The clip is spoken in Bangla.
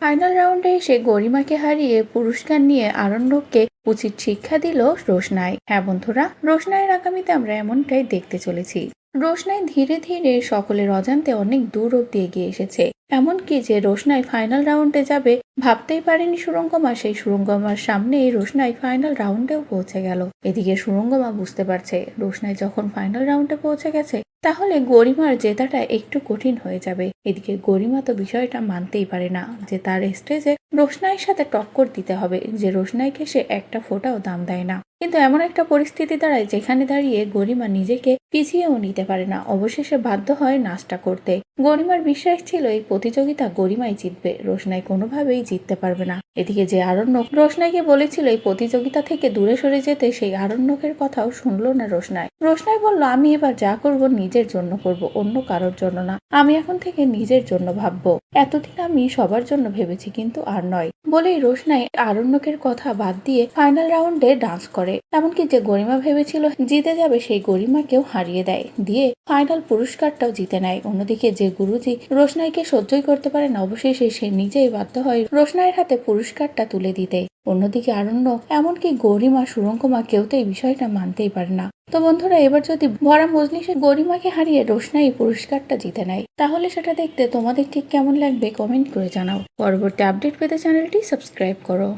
ফাইনাল রাউন্ডে এসে গরিমাকে হারিয়ে পুরস্কার নিয়ে আরণ্যককে উচিত শিক্ষা দিল রোশনাই। হ্যাঁ বন্ধুরা, রোশনাইয়ের আগামীতে আমরা এমনটাই দেখতে চলেছি। রোশনাই ধীরে ধীরে সকলের অজান্তে অনেক দূর অব্দি এগিয়ে এসেছে। এমনকি যে রোশনাই ফাইনাল রাউন্ডে যাবে, ভাবতেই পারেনি সুরঙ্গমা, সেই সুরঙ্গমার সামনে রোশনাই ফাইনাল রাউন্ডেও পৌঁছে গেল। এদিকে সুরঙ্গমা বুঝতে পারছে, রোশনাই যখন ফাইনাল রাউন্ডে পৌঁছে গেছে তাহলে গরিমার জেতাটা একটু কঠিন হয়ে যাবে। এদিকে গরিমা তো বিষয়টা মানতেই পারে না যে তার স্টেজে রোশনাইয়ের সাথে টক্কর দিতে হবে, যে রোশনাইকে সে একটা ফোটাও দাম দেয় না। কিন্তু এমন একটা পরিস্থিতি দাঁড়ায় যেখানে দাঁড়িয়ে গরিমা নিজেকে পিছিয়েও নিতে পারে না। অবশেষে বাধ্য হয় নাচটা করতে। গরিমার বিশ্বাস ছিল এই প্রতিযোগিতা গরিমাই জিতবে। রোশনাই কোনোভাবেই জিততে পারবে না। এদিকে যে আরণ্যক রোশনাইকে বলেছিল এই প্রতিযোগিতা থেকে দূরে সরে যেতে, সেই আরণ্যকের কথাও শুনলো না রোশনাই। রোশনাই বলল, আমি এবার যা করব নিজের জন্য করব, অন্য কারোর জন্য না। আমি এখন থেকে নিজের জন্য ভাববো। এতদিন আমি সবার জন্য ভেবেছি, কিন্তু আর নয়। বলেই রোশনাই আরণ্যকের কথা বাদ দিয়ে ফাইনাল রাউন্ডে ডান্স করে। এমনকি যে গরিমা ভেবেছিল জিতে যাবে, সেই গরিমাকেও হারিয়ে দেয়। দিয়ে ফাইনাল পুরস্কারটাও জিতে নেয়। অন্যদিকে যে গুরুজি রোশনাইকে সহ্যই করতে পারে না, অবশেষে সে নিজেই বাধ্য হয় রোশনাইয়ের হাতে পুরস্কারটা তুলে দিতে। অন্যদিকে আরণ্য, এমনকি গরিমা, সুরঙ্গমা কেউ তো এই বিষয়টা মানতেই পারে না। তো বন্ধুরা, এবার যদি ভরা মজলিসে গরিমাকে হারিয়ে রোশনাই পুরস্কারটা জিতে নেয়, তাহলে সেটা দেখতে তোমাদের ঠিক কেমন লাগবে কমেন্ট করে জানাও। পরবর্তী আপডেট পেতে চ্যানেলটি সাবস্ক্রাইব করো।